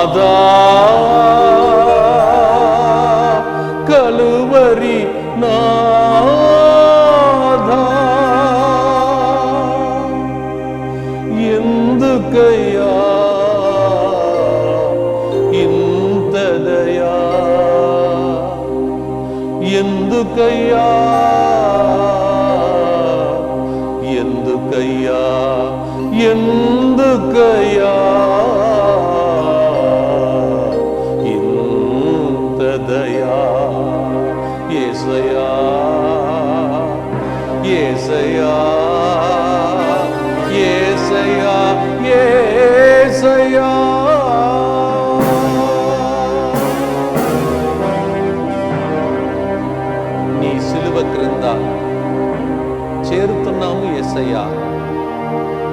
Ada చేరుతున్నాము ఏసయ్యా.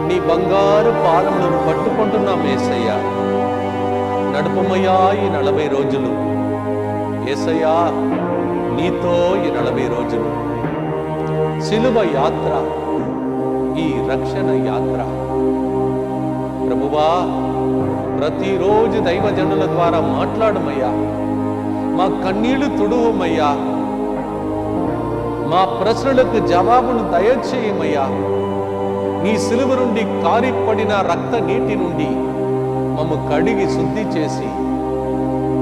నీ బంగారు పాదములను పట్టుకుంటున్నాము ఏసయ్యా. నడుపమయ్యా ఈ నలభై రోజులు. ఏసయ్యా నీతో ఈ నలభై రోజులు. సిలువ యాత్ర ఈ రక్షణ యాత్ర. ప్రభువా ప్రతిరోజు దైవజనుల ద్వారా మాట్లాడమయ్యా. మా కన్నీళ్ళు తుడువమయ్యా. మా ప్రశ్నలకు జవాబును దయచేయమయ్యా. నీ సిలువ నుండి కారిపడిన రక్త నీటి నుండి మమ్మ కడిగి శుద్ధి చేసి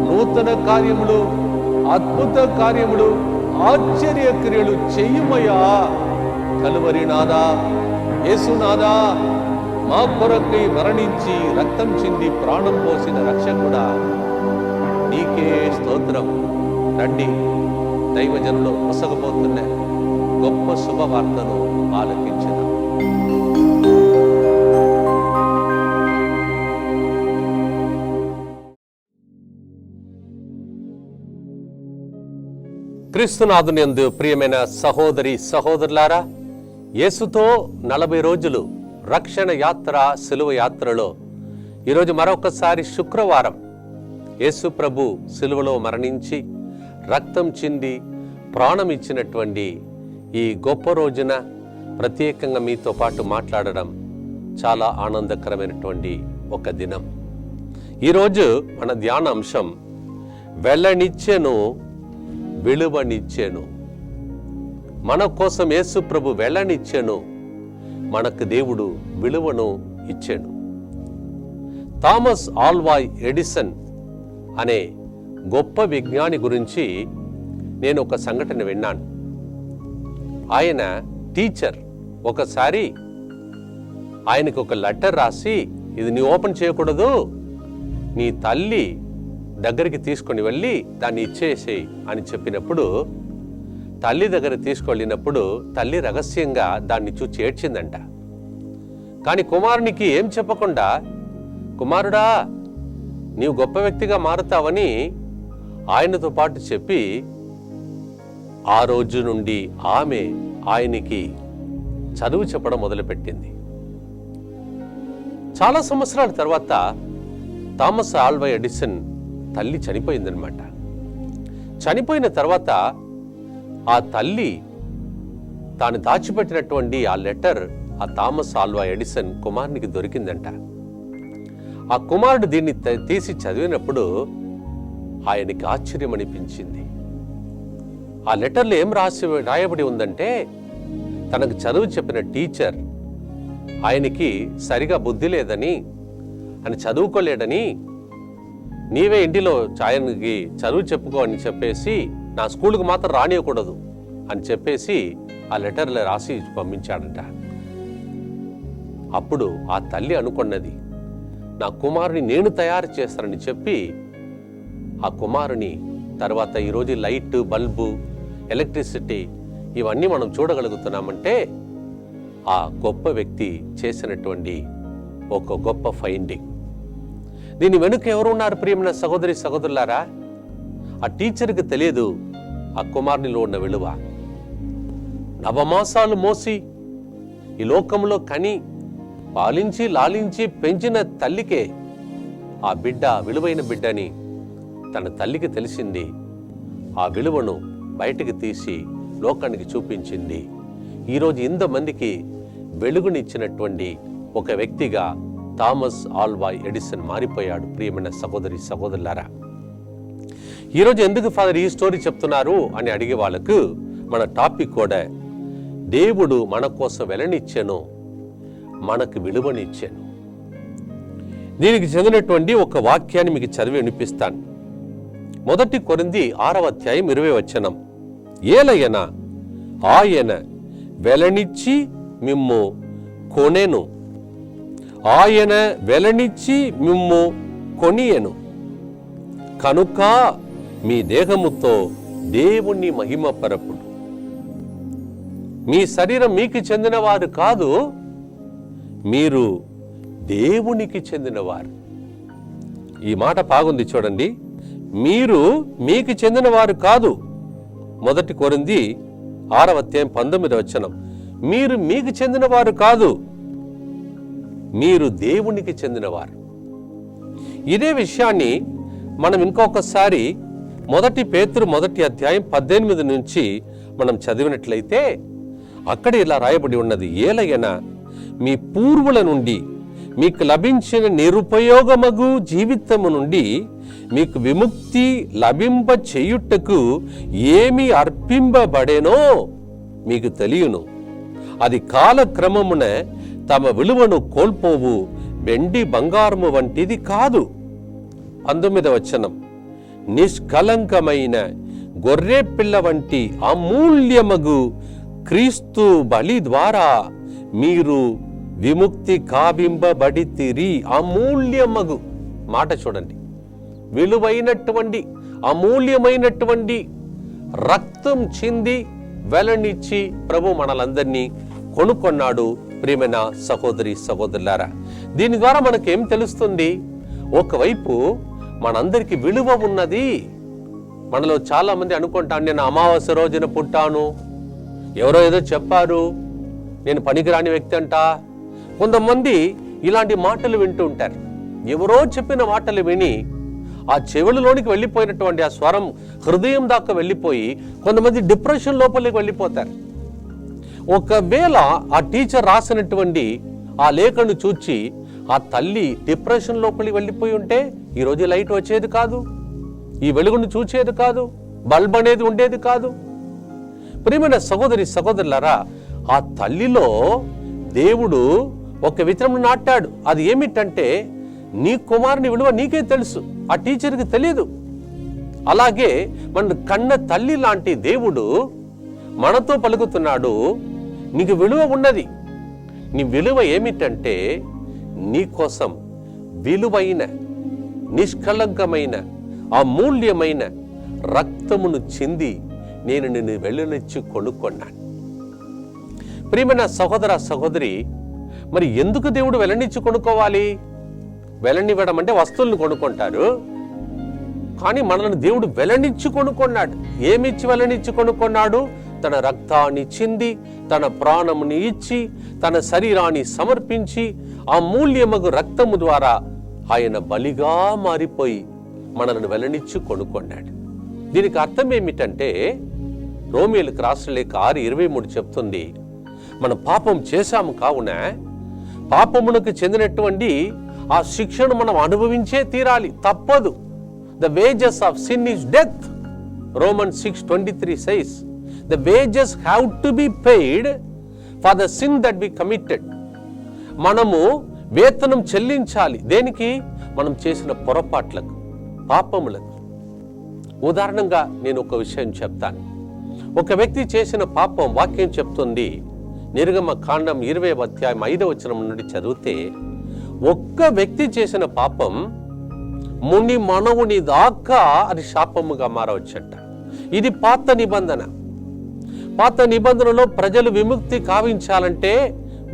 నూతన కార్యములు అద్భుత కార్యములు ఆశ్చర్య క్రియలు చెయ్యమయ్యా కలువరి నాదా యేసునాదా మా కొరకై మరణించి రక్తం చింది ప్రాణం పోసిన రక్షకుడా. నీకే స్తోత్రం. రండి. దైవజనులు పొసగబోతున్న గొప్ప శుభవార్తను ఆలకించిన. క్రీస్తునాథునియందు ప్రియమైన సహోదరి సహోదరులారా యేసుతో నలభై రోజులు రక్షణ యాత్ర సిలువ యాత్రలో ఈరోజు మరొకసారి శుక్రవారం యేసు ప్రభు సిలువలో మరణించి రక్తం చింది ప్రాణం ఇచ్చినటువంటి ఈ గొప్ప రోజున ప్రత్యేకంగా మీతో పాటు మాట్లాడడం చాలా ఆనందకరమైనటువంటి ఒక దినం. ఈరోజు మన ధ్యాన అంశం వెళ్ళనిచ్చెను విలువనిచ్చెను. మన కోసం యేసు ప్రభు వెళ్ళనిచ్చెను మనకు దేవుడు విలువను ఇచ్చాను. థామస్ ఆల్వాయ్ ఎడిసన్ అనే గొప్ప విజ్ఞాని గురించి నేను ఒక సంఘటన విన్నాను. ఆయన టీచర్. ఒకసారి ఆయనకు ఒక లెటర్ రాసి ఇది నీ ఓపెన్ చేయకూడదు. నీ తల్లి దగ్గరికి తీసుకొని వెళ్ళి దాన్ని ఇచ్చేసేయి అని చెప్పినప్పుడు తల్లి దగ్గర తీసుకెళ్ళినప్పుడు తల్లి రహస్యంగా దాన్ని చూచి ఏడ్చిందంట. కానీ కుమారునికి ఏం చెప్పకుండా కుమారుడా నీవు గొప్ప వ్యక్తిగా మారుతావని ఆయనతో పాటు చెప్పి ఆ రోజు నుండి ఆమె ఆయనకి చదువు చెప్పడం మొదలుపెట్టింది. చాలా సంవత్సరాల తర్వాత థామస్ ఆల్వై ఎడిసన్ తల్లి చనిపోయిందనమాట చనిపోయిన తర్వాత ఆ తల్లి తాను దాచిపెట్టినటువంటి ఆ లెటర్ ఆ థామస్ ఆల్వా ఎడిసన్ కుమారునికి దొరికిందంట. ఆ కుమారుడు దీన్ని తీసి చదివినప్పుడు ఆయనకి ఆశ్చర్యం అనిపించింది ఆ లెటర్లో ఏం రాసి రాయబడి ఉందంటే తనకు చదువు చెప్పిన టీచర్ ఆయనకి సరిగా బుద్ధి లేదని అని చదువుకోలేడని నీవే ఇంటిలో ఆయనకి చదువు చెప్పుకో అని చెప్పేసి నా స్కూల్కి మాత్రం రానియకూడదు అని చెప్పేసి ఆ లెటర్లో రాసి పంపించాడట. అప్పుడు ఆ తల్లి అనుకున్నది నా కుమారుని నేను తయారు చేస్తానని చెప్పి ఆ కుమారుని తర్వాత ఈరోజు లైట్ బల్బు ఎలక్ట్రిసిటీ ఇవన్నీ మనం చూడగలుగుతున్నామంటే ఆ గొప్ప వ్యక్తి చేసినటువంటి ఒక గొప్ప ఫైండింగ్. దీని వెనుక ఎవరు ఉన్నారు ప్రియమైన సహోదరి సహోదరులారా? ఆ టీచర్కి తెలియదు ఆ కుమారునిలో ఉన్న విలువ. నవమాసాలు మోసి ఈ లోకంలో కని పాలించి లాలించి పెంచిన తల్లికే ఆ బిడ్డ విలువైన బిడ్డని తన తల్లికి తెలిసింది. ఆ విలువను బయటికి తీసి లోకానికి చూపించింది. ఈరోజు ఇంతమందికి వెలుగునిచ్చినటువంటి ఒక వ్యక్తిగా థామస్ ఆల్వా ఎడిసన్ మారిపోయాడు. ప్రియమైన సహోదరి సహోదరులారా ఈరోజు ఎందుకు ఫాదర్ ఈ స్టోరీ చెప్తున్నారు అని అడిగే వాళ్ళకు మన టాపిక్ కూడా దేవుడు మన కోసం వెలనిచ్చాను మనకు విలువనిచ్చాను. దీనికి చెందినటువంటి ఒక వాక్యాన్ని మీకు చదివి వినిపిస్తాను. మొదటి కొరింది ఆరవ అధ్యాయం ఇరవై వచనం. ఏలయన ఆయన వెలనిచ్చి మిమ్ము కొనెను. ఆయన వెలనిచ్చి మిమ్ము కొనియను. కనుక మీ దేహముతో దేవుణ్ణి మహిమపరపుడు. మీ శరీరం మీకు చెందినవారు కాదు మీరు దేవునికి చెందినవారు. ఈ మాట బాగుంది చూడండి. మీరు మీకు చెందినవారు కాదు. మొదటి కొరింది ఆరవ అధ్యాయం పంతొమ్మిది వచనం. మీరు మీకు చెందినవారు కాదు. మీరు దేవునికి చెందినవారు. ఇదే విషయాన్ని మనం ఇంకొకసారి మొదటి పేతురు మొదటి అధ్యాయం పద్దెనిమిది నుంచి మనం చదివినట్లయితే అక్కడ ఇలా రాయబడి ఉన్నది ఏలయన మీ పూర్వుల నుండి మీకు లభించిన నిరుపయోగమగు జీవితము నుండి మీకు విముక్తి లభింప చేయుటకు ఏమి అర్పింపబడేనో మీకు తెలియను. అది కాలక్రమమున తమ విలువను కోల్పోవు వెండి బంగారము వంటిది కాదు. పంతొమ్మిదవ వచనం. నిష్కలంకమైన గొర్రె పిల్ల వంటి అమూల్యమగు క్రీస్తు బలి ద్వారా మీరు విముక్తి కావింపబడితిరి అమూల్యమగు. మాట చూడండి. విలువైనటువంటి అమూల్యమైనటువంటి రక్తం చింది వెలనిచ్చి ప్రభు మనలందరినీ కొనుక్కున్నాడు ప్రియమైన సహోదరి సహోదరులారా. దీని ద్వారా మనకేం తెలుస్తుంది? ఒకవైపు మనందరికీ విలువ ఉన్నది. మనలో చాలామంది అనుకుంటాను నేను అమావాస్య రోజున పుట్టాను. ఎవరో ఏదో చెప్పారు నేను పనికిరాని వ్యక్తి అంట. కొంతమంది ఇలాంటి మాటలు వింటూ ఉంటారు. ఎవరో చెప్పిన మాటలు విని ఆ చెవులలోనికి వెళ్ళిపోయినటువంటి ఆ స్వరం హృదయం దాకా వెళ్ళిపోయి కొంతమంది డిప్రెషన్ లోపలికి వెళ్ళిపోతారు. ఒకవేళ ఆ టీచర్ రాసినటువంటి ఆ లేఖను చూచి ఆ తల్లి డిప్రెషన్ లోపలికి వెళ్ళిపోయి ఉంటే ఈరోజు లైట్ వచ్చేది కాదు ఈ వెలుగును చూచేది కాదు బల్బ్ అనేది ఉండేది కాదు. ప్రియమైన సహోదరి సహోదరులరా ఆ తల్లిలో దేవుడు ఒక విత్తనం నాటాడు. అది ఏమిటంటే నీ కుమారుని విలువ నీకే తెలుసు. ఆ టీచర్కి తెలియదు అలాగే మన కన్న తల్లి లాంటి దేవుడు మనతో పలుకుతున్నాడు. నీకు విలువ ఉన్నది. నీ విలువ ఏమిటంటే నీకోసం విలువైన నిష్కళంకమైన అమూల్యమైన రక్తమును చింది నేను నిన్ను వెళ్ళనిచ్చి కొనుక్కున్నాను. ప్రియమైన సహోదర సహోదరి మరి ఎందుకు దేవుడు వెలనిచ్చి కొనుక్కోవాలి? వెలనివ్వడం అంటే వస్తువులను కొనుక్కుంటారు కానీ మనల్ని దేవుడు వెలనిచ్చి కొనుక్కున్నాడు. ఏమిచ్చి వెలనిచ్చి కొనుక్కున్నాడు? తన రక్తాన్ని చింది తన ప్రాణముని ఇచ్చి తన శరీరాన్ని సమర్పించి ఆ మూల్యమగు రక్తము ద్వారా ఆయన బలిగా మారిపోయి మనల్ని వెలనిచ్చి కొనుక్కున్నాడు. దీనికి అర్థం ఏమిటంటే రోమిలకు రాసిన లేఖ ఆరు ఇరవై మూడు చెప్తుంది మన పాపం చేశాము కావున పాపమునకు చెందినటువంటి ఆ శిక్షను మనం అనుభవించే తీరాలి. తప్పదు. The wages of sin is death Roman six twenty three says the wages have to be paid for the sin that be committed మనము వేతనం చెల్లించాలి. దేనికి? మనం చేసిన పొరపాట్లకు పాపములకు. ఉదాహరణంగా నేను ఒక విషయం చెప్తాను. ఒక వ్యక్తి చేసిన పాపం వాక్యం చెప్తుంది నిర్గమ కాండం ఇరవై అధ్యాయం ఐదవ వచనం నుండి చదివితే ఒక్క వ్యక్తి చేసిన పాపం ముని మనవుని దాకా అది శాపముగా మారవచ్చట. ఇది పాత నిబంధన. పాత నిబంధనలో ప్రజలు విముక్తి కావించాలంటే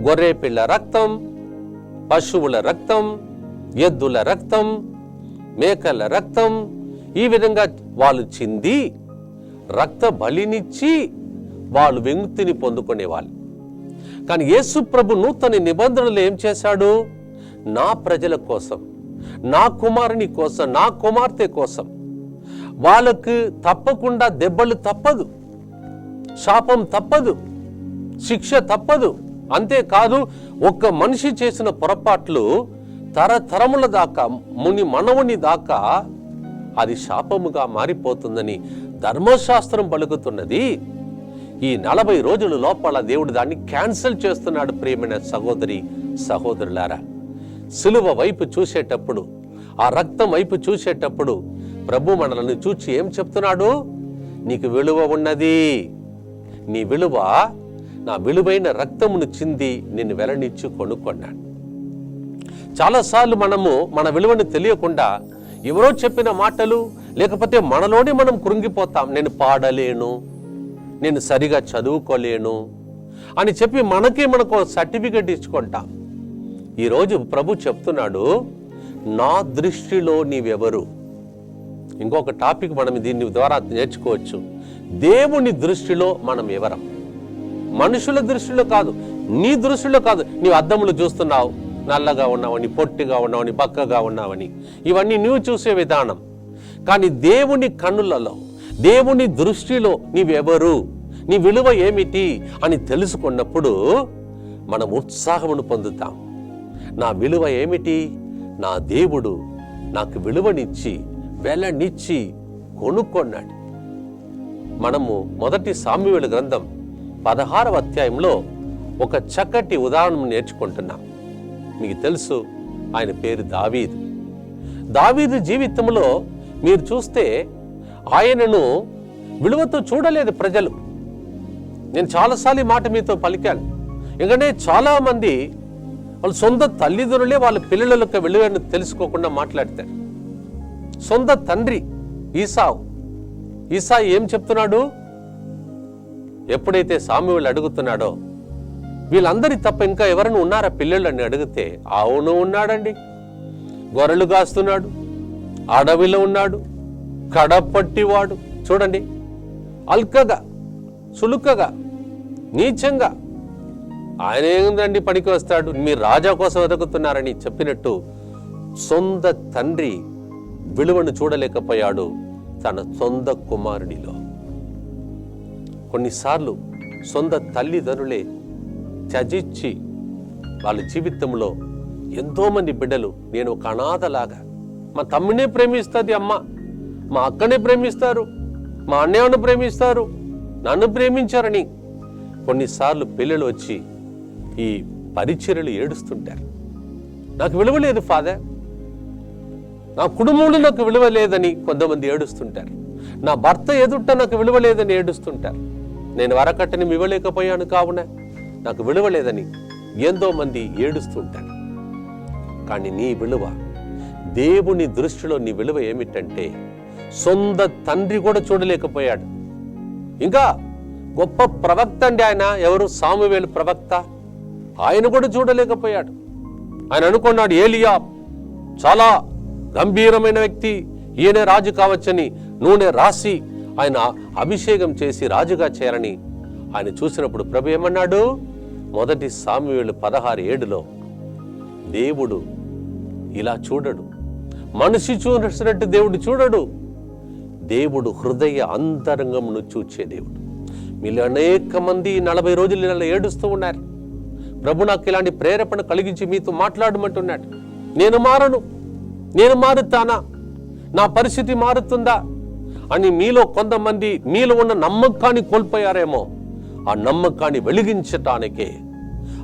గొర్రె పిల్ల రక్తం పశువుల రక్తం ఎద్దుల రక్తం మేకల రక్తం ఈ విధంగా వాళ్ళు చింది రక్త బలినిచ్చి వాళ్ళు విముక్తిని పొందుకునేవాళ్ళు. కానీ యేసు ప్రభు నూతన నిబంధనలు ఏం చేశాడు? నా ప్రజల కోసం నా కుమారుని కోసం నా కుమార్తె కోసం. వాళ్ళకు తప్పకుండా దెబ్బలు తప్పదు శాపం తప్పదు శిక్ష తప్పదు. అంతేకాదు ఒక్క మనిషి చేసిన పొరపాట్లు తరతరముల దాకా ముని మనవుని దాకా అది శాపముగా మారిపోతుందని ధర్మశాస్త్రం పలుకుతున్నది. ఈ నలభై రోజుల లోపల దేవుడు దాన్ని క్యాన్సిల్ చేస్తున్నాడు ప్రియమైన సహోదరి సహోదరులారా. సిలువ వైపు చూసేటప్పుడు ఆ రక్తం వైపు చూసేటప్పుడు ప్రభు మనల్ని చూచి ఏం చెప్తున్నాడు? నీకు విలువ ఉన్నది. నీ విలువ నా విలువైన రక్తమును చింది నిన్ను వెలనిచ్చి కొనుక్కున్నాడు. చాలాసార్లు మనము మన విలువను తెలియకుండా ఎవరో చెప్పిన మాటలు లేకపోతే మనలోనే మనం కృంగిపోతాం. నేను పాడలేను నేను సరిగా చదువుకోలేను అని చెప్పి మనకే మనకు సర్టిఫికెట్ ఇచ్చుకుంటాం. ఈరోజు ప్రభు చెప్తున్నాడు నా దృష్టిలో నీవెవరు? ఇంకొక టాపిక్ మనం దీని ద్వారా నేర్చుకోవచ్చు. దేవుని దృష్టిలో మనం ఎవరం? మనుషుల దృష్టిలో కాదు నీ దృష్టిలో కాదు. నీవు అద్దములు చూస్తున్నావు నల్లగా ఉన్నావని పొట్టిగా ఉన్నావని బక్కగా ఉన్నావని. ఇవన్నీ నువ్వు చూసే విధానం. కానీ దేవుని కన్నులలో దేవుని దృష్టిలో నీవెవరు? నీ విలువ ఏమిటి? అని తెలుసుకున్నప్పుడు మనం ఉత్సాహమును పొందుతాం. నా విలువ ఏమిటి? నా దేవుడు నాకు విలువనిచ్చి వెలనిచ్చి కొనుక్కున్నాడు. మనము మొదటి సామ్యుల గ్రంథం పదహారవ అధ్యాయంలో ఒక చక్కటి ఉదాహరణ నేర్చుకుంటున్నాం. మీకు తెలుసు ఆయన పేరు దావీదు. దావీదు జీవితంలో మీరు చూస్తే ఆయనను విలువతో చూడలేదు ప్రజలు. నేను చాలాసార్లు మాట మీతో పలికాను. ఎందుకంటే చాలామంది వాళ్ళ సొంత తల్లిదండ్రులే వాళ్ళ పిల్లల యొక్క విలువను తెలుసుకోకుండా మాట్లాడతారు. సొంత తండ్రి ఈసావు. ఈసా ఏం చెప్తున్నాడు? ఎప్పుడైతే సామ్యులు అడుగుతున్నాడో వీళ్ళందరి తప్ప ఇంకా ఎవరైనా ఉన్నారా పిల్లలని అడిగితే? అవును ఉన్నాడండి. గొర్రెలు కాస్తున్నాడు. అడవిలో ఉన్నాడు. కడపట్టివాడు. చూడండి. అల్కగా చులుకగా నీచంగా. ఆయన ఏందండి పనికి వస్తాడు? మీ రాజా కోసం వెతుకుతున్నారని చెప్పినట్టు సొంత తండ్రి విలువను చూడలేకపోయాడు తన సొంత కుమారుడిలో కొన్నిసార్లు సొంత తల్లిదండ్రులే త్యజించి వాళ్ళ జీవితంలో ఎంతోమంది బిడ్డలు నేను ఒక అనాథలాగా. మా తమ్మునే ప్రేమిస్తుంది అమ్మ. మా అక్కనే ప్రేమిస్తారు మా అన్నయ్యను ప్రేమిస్తారు నన్ను ప్రేమించారని కొన్నిసార్లు పిల్లలు వచ్చి ఈ పరిచర్యలు ఏడుస్తుంటారు. నాకు విలువ లేదు ఫాదర్. నా కుటుంబంలో నాకు విలువ లేదని కొంతమంది ఏడుస్తుంటారు. నా భర్త ఎదుట నాకు విలువ లేదని ఏడుస్తుంటారు. నేను వరకట్టని ఇవ్వలేకపోయాను కావున నాకు విలువ లేదని ఎంతో మంది ఏడుస్తుంటారు. కానీ నీ విలువ దేవుని దృష్టిలో నీ విలువ ఏమిటంటే సొంత తండ్రి కూడా చూడలేకపోయాడు. ఇంకా గొప్ప ప్రవక్త అండి ఆయన. ఎవరు? సామువేలు ప్రవక్త. ఆయన కూడా చూడలేకపోయాడు. ఆయన అనుకున్నాడు ఏలియా చాలా గంభీరమైన వ్యక్తి. ఈయనే రాజు కావచ్చని నూనె రాసి ఆయన అభిషేకం చేసి రాజుగా చేరని ఆయన చూసినప్పుడు ప్రభు ఏమన్నాడు? మొదటి సామ్యులు పదహారు ఏడులో దేవుడు ఇలా చూడడు. మనిషి చూసినట్టు దేవుడు చూడడు. దేవుడు హృదయ అంతరంగమును చూచే దేవుడు. మీలో అనేక మంది నలభై రోజులు ఇలా ఏడుస్తూ ఉన్నారు. ప్రభు నాకు ఇలాంటి ప్రేరేపణ కలిగించి మీతో మాట్లాడమంటున్నాడు. నేను మారను. నేను మారుతానా? నా పరిస్థితి మారుతుందా? అని మీలో కొంతమంది మీలో ఉన్న నమ్మకాన్ని కోల్పోయారేమో. ఆ నమ్మకాన్ని వెలిగించటానికే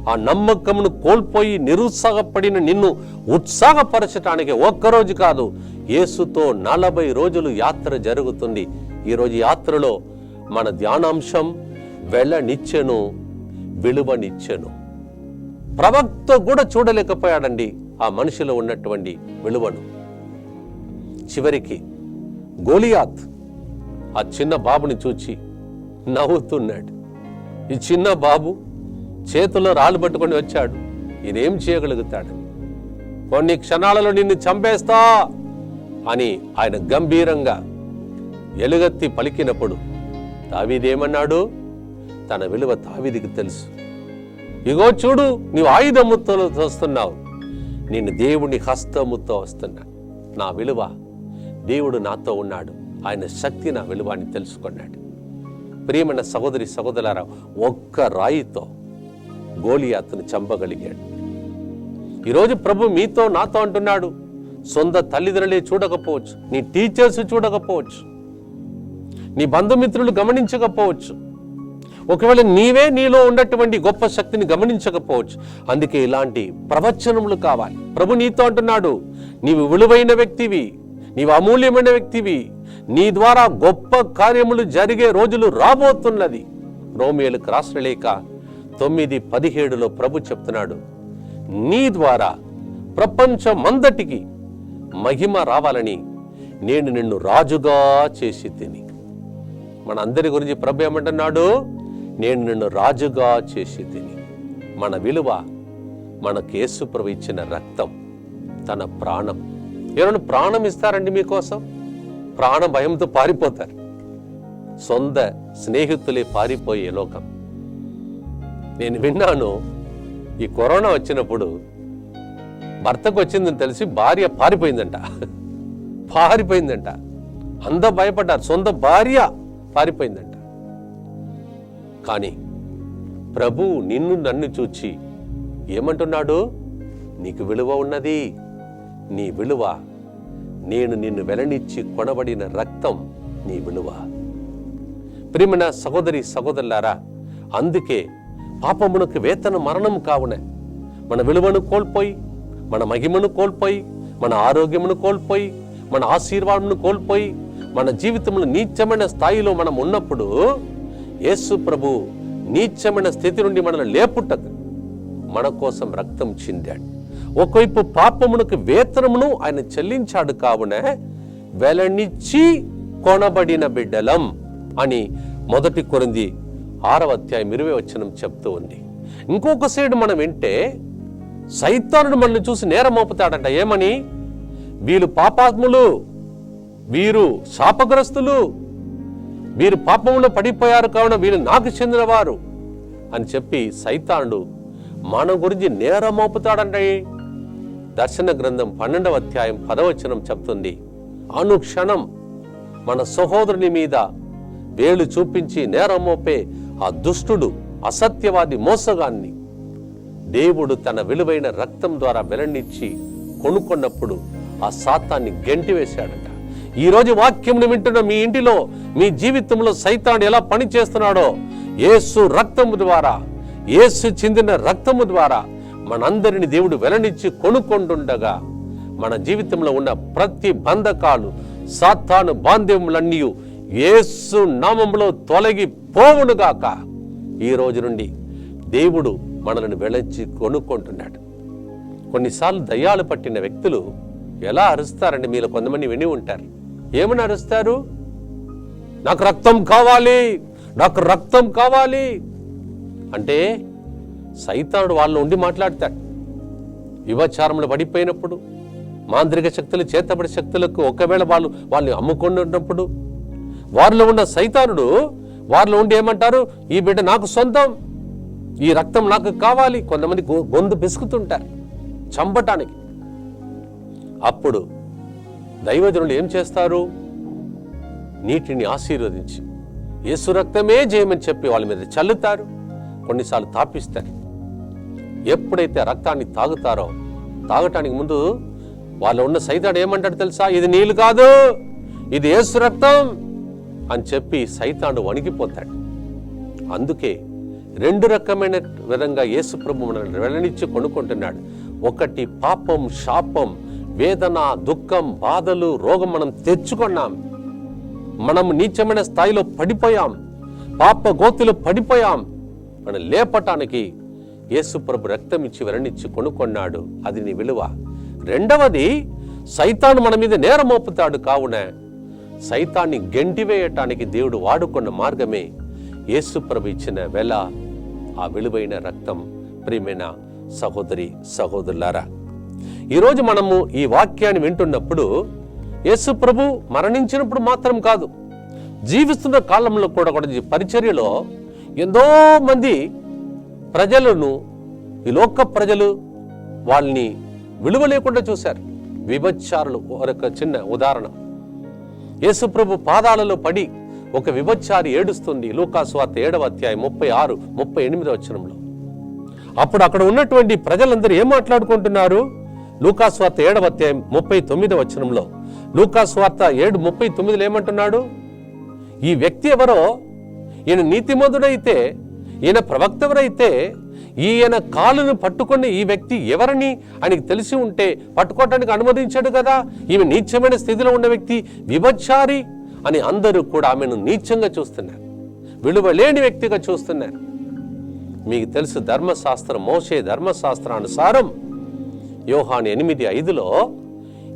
ఆ నమ్మకమును కోల్పోయి నిరుత్సాహపడిన నిన్ను ఉత్సాహపరచటానికి ఒక్కరోజు కాదు యేసుతో నలభై రోజులు యాత్ర జరుగుతుంది. ఈరోజు యాత్రలో మన ధ్యానాంశం వెళ్ళనిచ్చెను విలువనిచ్చెను. ప్రవక్త కూడా చూడలేకపోయాడండి ఆ మనిషిలో ఉన్నటువంటి విలువను. చివరికి గోలియాత్ ఆ చిన్న బాబుని చూచి నవ్వుతున్నాడు. ఈ చిన్న బాబు చేతుల్లో రాళ్ళు పట్టుకొని వచ్చాడు. ఈయనేం చేయగలుగుతాడు? కొన్ని క్షణాలలో నిన్ను చంపేస్తా! అని ఆయన గంభీరంగా ఎలుగెత్తి పలికినప్పుడు తావీదేమన్నాడు తన విలువ తావీదికి తెలుసు. ఇగో చూడు నీవు ఆయుధముతో వస్తున్నావు నేను దేవుని హస్తముతో వస్తున్నా. నా విలువ దేవుడు నాతో ఉన్నాడు. ఆయన శక్తి నా విలువ అని తెలుసుకున్నాడు. ప్రియమైన సహోదరి సహోదరారా ఒక్క రాయితో గోలియాతును చంపగలిగాడు. ఈరోజు ప్రభు మీతో నాతో అంటున్నాడు. సొంత తల్లిదండ్రులే చూడకపోవచ్చు. నీ టీచర్స్ చూడకపోవచ్చు. నీ బంధుమిత్రులు గమనించకపోవచ్చు. ఒకవేళ నీవే నీలో ఉన్నటువంటి గొప్ప శక్తిని గమనించకపోవచ్చు. అందుకే ఇలాంటి ప్రవచనములు కావాలి. ప్రభు నీతో అంటున్నాడు నీవు విలువైన వ్యక్తివి నీవు అమూల్యమైన వ్యక్తివి. నీ ద్వారా గొప్ప కార్యములు జరిగే రోజులు రాబోతున్నది. రోమియోలకు రాసిన లేక తొమ్మిది పదిహేడులో ప్రభు చెప్తున్నాడు నీ ద్వారా ప్రపంచమందటికి మహిమ రావాలని నేను నిన్ను రాజుగా చేసి తిని. మన అందరి గురించి ప్రభు ఏమంటున్నాడు? నేను నిన్ను రాజుగా చేసి తిని. మన విలువ మన కేసు ప్రభు ఇచ్చిన రక్తం తన ప్రాణం. ఎవరైనా ప్రాణం ఇస్తారండి మీకోసం? ప్రాణ భయంతో పారిపోతారు. సొంత స్నేహితులే పారిపోయే లోకం. నేను విన్నాను ఈ కరోనా వచ్చినప్పుడు భర్తకు వచ్చిందని తెలిసి భార్య పారిపోయిందంట. పారిపోయిందంట. అంత భయపడ్డారు. సొంత భార్య పారిపోయిందంట. కానీ ప్రభు నిన్ను నన్ను చూచి ఏమంటున్నాడు? నీకు విలువ ఉన్నది. నీ విలువ. నేను నిన్ను వెలనిచ్చి కొనబడిన రక్తం నీ విలువ. ప్రియమైన సహోదరి సహోదరులారా అందుకే పాపమునకు వేతన మరణం కావున మన విలువను కోల్పోయి మన మహిమను కోల్పోయి మన ఆరోగ్యమును కోల్పోయి మన ఆశీర్వాదమును కోల్పోయి మన జీవితంలో నీచమైన స్థాయిలో మనం ఉన్నప్పుడు యేసు ప్రభు నీచమైన స్థితి నుండి మనల్ని లేపుటకు మన కోసం రక్తం చిందాడు. ఒకవైపు పాపమునకు వేతనమును ఆయన చెల్లించాడు కావున వెలనిచ్చి కొనబడిన బిడ్డలం అని మొదటి కొరింది ఆరవ అధ్యాయం ఇరవై వచనం చెప్తూ ఉంది. ఇంకొక సైడు మనం వింటే సైతానుడు మనల్ని చూసి నేరం మోపుతాడంట. ఏమని? వీళ్ళు పాపాత్ములు వీరు శాపగ్రస్తులు వీరు పాపంలో పడిపోయారు కావున వీళ్ళు నాకు చెందినవారు అని చెప్పి సైతానుడు మన గురించి నేరం మోపుతాడంటే దర్శన గ్రంథం పన్నెండవ అధ్యాయం పదవచనం చెప్తుంది. అనుక్షణం మన సహోదరుని మీద వేలు చూపించి నేరం మోపే ఆ దుష్టుడు అసత్యవాది మోసగాన్ని దేవుడు తన విలువైన రక్తం ద్వారా వెలనిచ్చి కొనుక్కున్నప్పుడు ఆ సాతాన్ని గెంటివేశాడట ఈరోజు వాక్యంను వింటున్న మీ ఇంటిలో మీ జీవితంలో సైతాన్ని ఎలా పని చేస్తున్నాడో యేసు రక్తము ద్వారా ఏసు చెందిన రక్తము ద్వారా మనందరిని దేవుడు వెలనిచ్చి కొనుక్కొండుండగా మన జీవితంలో ఉన్న ప్రతి బంధకాలు సాతాను బాంధ్యములన్నీ ఏసు నామంలో తొలగి పోవునుగాక ఈ రోజు నుండి దేవుడు మనల్ని వెళచి కొనుక్కుంటున్నాడు. కొన్నిసార్లు దయ్యాలు పట్టిన వ్యక్తులు ఎలా అరుస్తారండి మీలో కొంతమంది విని ఉంటారు. ఏమని అరుస్తారు? నాకు రక్తం కావాలి నాకు రక్తం కావాలి. అంటే సైతానుడు వాళ్ళు ఉండి మాట్లాడతాడు. యువచారములు పడిపోయినప్పుడు మాంత్రిక శక్తులు చేతబడి శక్తులకు ఒకవేళ వాళ్ళు వాళ్ళని అమ్ముకొని ఉన్నప్పుడు వారిలో ఉన్న సైతానుడు వారిలో ఉండి ఏమంటారు? ఈ బిడ్డ నాకు సొంతం. ఈ రక్తం నాకు కావాలి. కొంతమంది గొ- గొంతు బిసుకుతుంటారు. చంపటానికి. అప్పుడు దైవజనులు ఏం చేస్తారు? నీటిని ఆశీర్వదించి యేసు రక్తమే చేయమని చెప్పి వాళ్ళ మీద చల్లుతారు. కొన్నిసార్లు తాపిస్తారు. ఎప్పుడైతే రక్తాన్ని తాగుతారో తాగటానికి ముందు వాళ్ళు ఉన్న సైతాడు ఏమంటాడు తెలుసా? ఇది నీళ్ళు కాదు ఇది యేసు రక్తం అని చెప్పి సైతాడు వణికిపోతాడు. అందుకే రెండు రకమైన విధంగా యేసు ప్రభు మనల్ని వెళ్ళనిచ్చి కొనుక్కుంటున్నాడు. ఒకటి పాపం శాపం వేదన దుఃఖం బాధలు రోగం మనం తెచ్చుకున్నాం. మనం నీచమైన స్థాయిలో పడిపోయాం. పాప గోతిలో పడిపోయాం. మనం లేపటానికి యేసుప్రభు రక్తం ఇచ్చి వెరణిచ్చి కొనుక్కున్నాడు. అది నీ విలువ. రెండవది సైతాను మన మీద నేరం మోపుతాడు కావున సైతాన్ని గెంటివేయటానికి దేవుడు వాడుకున్న మార్గమే యేసు ప్రభు ఇచ్చిన వెల. ఆ విలువైన రక్తం ప్రియమైన సహోదరి సహోదరులారా ఈరోజు మనము ఈ వాక్యాన్ని వింటున్నప్పుడు యేసు ప్రభు మరణించినప్పుడు మాత్రం కాదు జీవిస్తున్న కాలంలో కూడా కూడా పరిచర్యలో ఎంతో మంది ప్రజలను ఈ లోక ప్రజలు వాళ్ళని విలువ లేకుండా చూశారు. విభచారులు ఒక చిన్న ఉదాహరణ. యేసుప్రభు పాదాలలో పడి ఒక విభచారి ఏడుస్తుంది. లూకాసు ఏడవ అధ్యాయం ముప్పై ఆరు ముప్పై ఎనిమిదవ వచనంలో. అప్పుడు అక్కడ ఉన్నటువంటి ప్రజలందరూ ఏం మాట్లాడుకుంటున్నారు? లూకాసు ఏడవ అధ్యాయం ముప్పై తొమ్మిదవ వచనంలో. లూకాస్వార్త ఏడు ముప్పై తొమ్మిదిలో ఏమంటున్నాడు? ఈ వ్యక్తి ఎవరో? ఈయన నీతిమంతుడైతే ఈయన ప్రవక్త ఎవరైతే ఈయన కాలును పట్టుకుని ఈ వ్యక్తి ఎవరని ఆయనకి తెలిసి ఉంటే పట్టుకోవటానికి అనుమతించాడు కదా? ఈమె నీచమైన స్థితిలో ఉన్న వ్యక్తి విభచారి అని అందరూ కూడా ఆమెను నీచంగా చూస్తున్నారు. విలువ లేని వ్యక్తిగా చూస్తున్నారు. మీకు తెలుసు ధర్మశాస్త్రం మోసే ధర్మశాస్త్రానుసారం యోహాన్ ఎనిమిది ఐదులో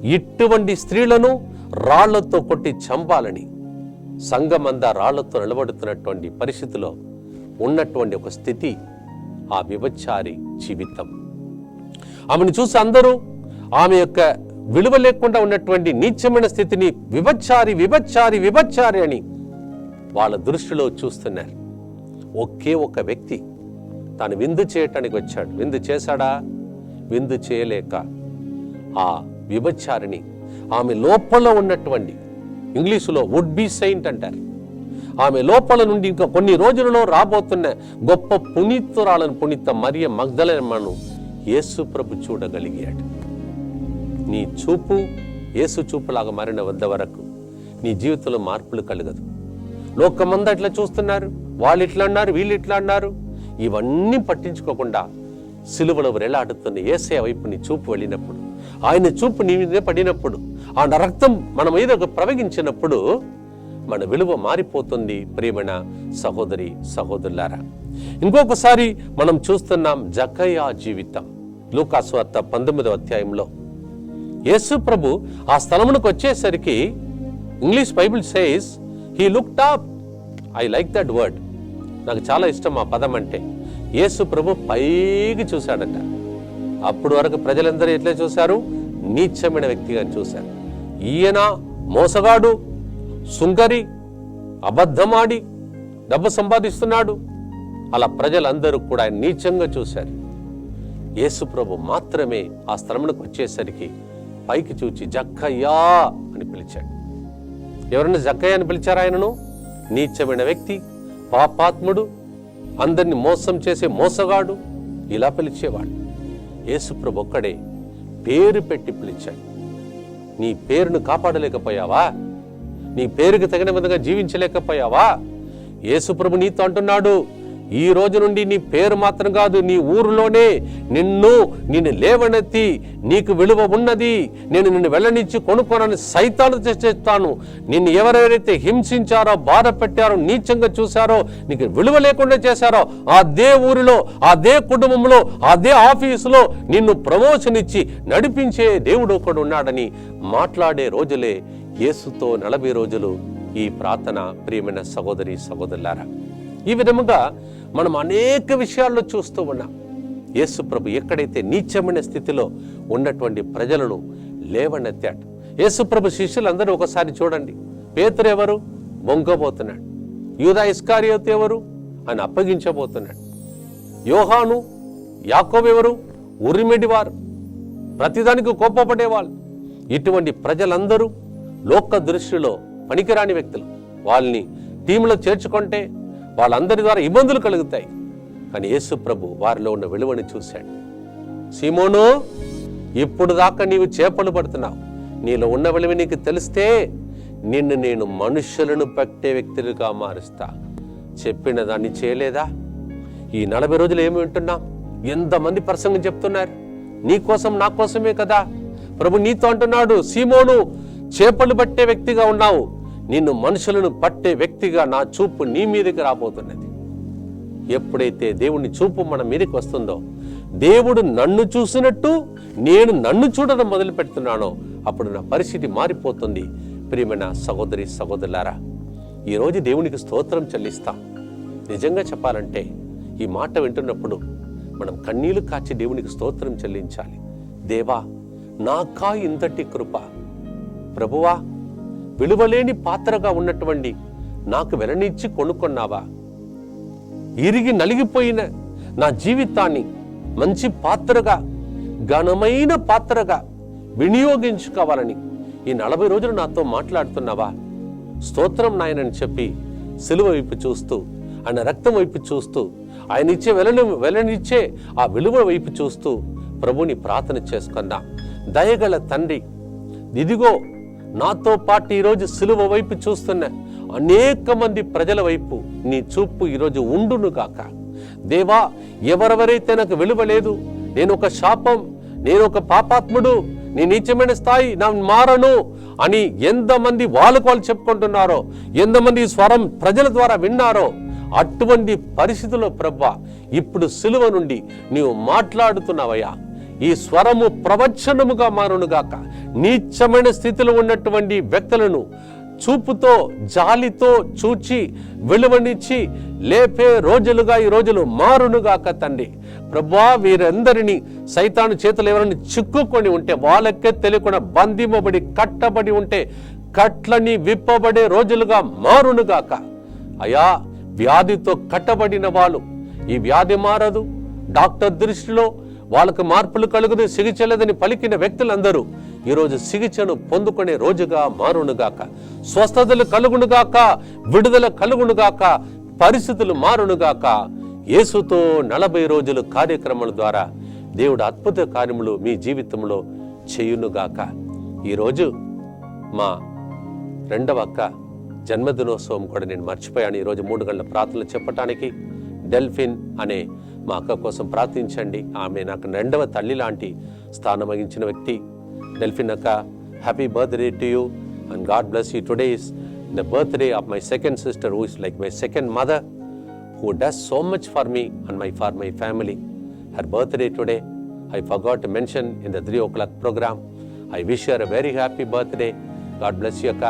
ఇటువంటి స్త్రీలను రాళ్ళతో కొట్టి చంపాలని సంఘమందా రాళ్ళతో నిలబడుతున్నటువంటి పరిస్థితిలో ఉన్నటువంటి ఒక స్థితి ఆ విభచారి జీవితం. ఆమెను చూసి అందరూ ఆమె యొక్క విలువ లేకుండా ఉన్నటువంటి నీచమైన స్థితిని విభచ్చారి విభచ్చారి విభచ్చారి అని వాళ్ళ దృష్టిలో చూస్తున్నారు. ఒకే ఒక వ్యక్తి తాను విందు చేయటానికి వచ్చాడు. విందు చేశాడా? విందు చేయలేక ఆ విభచారిని ఆమె లోపల ఉన్నటువంటి ఇంగ్లీషులో వుడ్ బి సెయింట్ అంటారు. ఆమె లోపల నుండి ఇంకా కొన్ని రోజులలో రాబోతున్న గొప్ప పునీతురాలను పునీత మరియ మగ్ధలమ్మను యేసు ప్రభు చూడగలిగాడు. నీ చూపు ఏసు చూపులాగా మారిన వద్ద వరకు నీ జీవితంలో మార్పులు కలగదు. లోకమంతా ఇట్లా చూస్తున్నారు వాళ్ళు ఇట్లా అన్నారు వీళ్ళు ఇట్లా అన్నారు ఇవన్నీ పట్టించుకోకుండా సిలువలో వేలాడుతున్న ఏసే వైపు నీ చూపు వెళ్ళినప్పుడు ఆయన చూపు నీ మీద పడినప్పుడు ఆ రక్తం మన మీద ప్రవగించినప్పుడు మన విలువ మారిపోతుంది ప్రేమణ సహోదరి సహోదరులారా. ఇంకొకసారి మనం చూస్తున్నాం జకయా జీవితం. లూకాస్వార్త పంతొమ్మిదవ అధ్యాయంలో యేసు ప్రభు ఆ స్థలమునకు వచ్చేసరికి English Bible says he looked up I like that word నాకు చాలా ఇష్టం ఆ పదం అంటే. యేసు ప్రభు పైకి చూశాడట. అప్పుడు వరకు ప్రజలందరూ ఎట్లా చూశారు? నీచమైన వ్యక్తిగా చూశారు. ఈయన మోసగాడు సుంకరి అబద్ధమాడి డబ్బు సంపాదిస్తున్నాడు. అలా ప్రజలందరూ కూడా ఆయన నీచంగా చూశారు. యేసు ప్రభు మాత్రమే ఆ స్థలమునకు వచ్చేసరికి పైకి చూచి జక్కయ్యా అని పిలిచాడు. ఎవరైనా జక్కయ్య అని పిలిచారా ఆయనను? నీచమైన వ్యక్తి పాపాత్ముడు అందరిని మోసం చేసే మోసగాడు ఇలా పిలిచేవాడు. యేసుప్రభు ఒక్కడే పేరు పెట్టి పిలిచాడు. నీ పేరును కాపాడలేకపోయావా? నీ పేరుకి తగిన విధంగా జీవించలేకపోయావా? యేసుప్రభు నీతో అంటున్నాడు ఈ రోజు నుండి నీ పేరు మాత్రం కాదు నీ ఊరిలోనే నిన్ను నిన్ను లేవనెత్తి నీకు విలువ ఉన్నది నేను నిన్ను వెళ్ళనిచ్చి కొనుక్కోనని సైతాలు చేస్తాను నిన్ను ఎవరెవరైతే హింసించారో బాధ పెట్టారో నీచంగా చూశారో నీకు విలువ లేకుండా చేశారో అదే ఊరిలో అదే కుటుంబంలో అదే ఆఫీసులో నిన్ను ప్రమోషన్ ఇచ్చి నడిపించే దేవుడు ఒకడు ఉన్నాడని మాట్లాడే రోజులే యేసుతో నలభై రోజులు ఈ ప్రార్థన ప్రియమైన సహోదరి సహోదరులారా. ఈ విధముగా మనం అనేక విషయాల్లో చూస్తూ ఉన్నాం. యేసు ప్రభు ఎక్కడైతే నీచమైన స్థితిలో ఉన్నటువంటి ప్రజలను లేవనెత్తాడు. యేసుప్రభు శిష్యులందరూ ఒకసారి చూడండి. పేతురు ఎవరు? మొంగబోతున్నాడు యూదా ఇస్కారియోత్ ఎవరు? అని అప్పగించబోతున్నాడు. యోహాను యాకోబ్ ఎవరు? ఉరిమెడివారు ప్రతిదానికి కోపపడేవాళ్ళు. ఇటువంటి ప్రజలందరూ లోక దృష్టిలో పనికిరాని వ్యక్తులు. వాళ్ళని టీంలో చేర్చుకుంటే వాళ్ళందరి ద్వారా ఇబ్బందులు కలుగుతాయి. కానీ యేసు ప్రభు వారిలో ఉన్న విలువని చూశాడు. సీమోను ఇప్పుడు దాకా నీవు చేపలు పడుతున్నావు. నీలో ఉన్న విలువ నీకు తెలిస్తే నిన్ను నేను మనుషులను పట్టే వ్యక్తులుగా మారుస్తా. చెప్పిన దాన్ని చేయలేదా? ఈ నలభై రోజులు ఏమి వింటున్నాం? ఎంతమంది ప్రసంగం చెప్తున్నారు? నీ కోసం నా కోసమే కదా? ప్రభు నీతో అంటున్నాడు సీమోను చేపలు పట్టే వ్యక్తిగా ఉన్నావు. నిన్ను మనుషులను పట్టే వ్యక్తిగా నా చూపు నీ మీదకి రాబోతున్నది. ఎప్పుడైతే దేవుని చూపు మన మీదకి వస్తుందో దేవుడు నన్ను చూసినట్టు నేను నన్ను చూడడం మొదలు పెడుతున్నానో అప్పుడు నా పరిస్థితి మారిపోతుంది. ప్రియమైన సహోదరి సహోదరులారా ఈరోజు దేవునికి స్తోత్రం చెల్లిస్తాం. నిజంగా చెప్పాలంటే ఈ మాట వింటున్నప్పుడు మనం కన్నీళ్ళు కాచి దేవునికి స్తోత్రం చెల్లించాలి. దేవా నాకా ఇంతటి కృప. ప్రభువా విలువలేని పాత్రగా ఉన్నటువంటి నాకు వెలనిచ్చి కొనుక్కున్నావా? ఇరిగి నలిగిపోయిన నా జీవితాన్ని మంచి పాత్రగా ఘనమైన పాత్రగా వినియోగించుకోవాలని ఈ నలభై రోజులు నాతో మాట్లాడుతున్నావా? స్తోత్రం నాయనని చెప్పి సిలువ వైపు చూస్తూ ఆయన రక్తం వైపు చూస్తూ ఆయన ఇచ్చే వెలను వెలనిచ్చే ఆ విలువ వైపు చూస్తూ ప్రభుని ప్రార్థన చేసుకున్నా. దయగల తండ్రి ఇదిగో నాతో పాటు ఈరోజు సిలువ వైపు చూస్తున్న అనేక మంది ప్రజల వైపు నీ చూపు ఈరోజు ఉండును గాక. దేవా ఎవరెవరైతే నాకు విలువ లేదు నేను ఒక శాపం నేను ఒక పాపాత్ముడు నీ నీచమైన స్థాయి నా మారను అని ఎంతమంది వాళ్ళకు వాళ్ళు చెప్పుకుంటున్నారో ఎంతమంది స్వరం ప్రజల ద్వారా విన్నారో అటువంటి పరిస్థితుల్లో ప్రభా ఇప్పుడు సిలువ నుండి నీవు మాట్లాడుతున్నావయ్యా. ఈ స్వరము ప్రవచనముగా మారునుగాక. నీచమైన స్థితిలో ఉన్నటువంటి వ్యక్తులను చూపుతో జాలితో చూచి విలువనిచ్చి లేపే రోజులుగా ఈ రోజులు మారునుగాక తండ్రి. ప్రభా వీరందరినీ సైతాను చేతులు ఎవరైనా చిక్కుకొని ఉంటే వాళ్ళకే తెలియకుండా బంధింపబడి కట్టబడి ఉంటే కట్లని విప్పబడే రోజులుగా మారునుగాక. అయా వ్యాధితో కట్టబడిన వాళ్ళు. ఈ వ్యాధి మారదు. డాక్టర్ దృష్టిలో వాళ్ళకు మార్పులు కలుగుదు సిగిచలేదని పలికిన వ్యక్తులందరూ ఈరోజు సిగిచను పొందుకునే రోజుగా మారునుగాక స్వస్థతలు కలుగునుగాక విడుదల కలుగునుగాక పరిస్థితులు మారునుగాక యేసుతో నలభై రోజులు కార్యక్రమాల ద్వారా దేవుడు అద్భుత కార్యములు మీ జీవితంలో చేయునుగాక ఈరోజు మా రెండవ అక్క జన్మదినోత్సవం కూడా నేను మర్చిపోయాను. ఈరోజు మూడు గంటల ప్రార్థనలు చెప్పటానికి డెల్ఫిన్ అనే మా అక్క కోసం ప్రార్థించండి. ఆమె నాకు రెండవ తల్లి లాంటి స్థానం వహించిన వ్యక్తి. డెల్ఫిన్ అక్క happy birthday to you and God bless you. Today is the birthday of my second sister who is like my second mother who does so much for me and my for my family her birthday today I forgot to mention in the 3 o'clock program. I wish her a very happy birthday God bless you అక్క.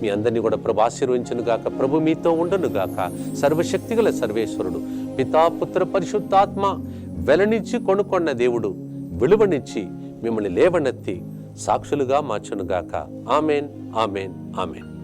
మీ అందరినీ కూడా ప్రభు ఆశీర్వించును గాక ప్రభు మీతో ఉండును గాక సర్వశక్తిగల సర్వేశ్వరుడు. పితాపుత్ర పరిశుద్ధాత్మ వెలనిచ్చి కొనుక్కొన్న దేవుడు విలువనిచ్చి మిమ్మల్ని లేవనెత్తి సాక్షులుగా మార్చునుగాక. Amen amen amen.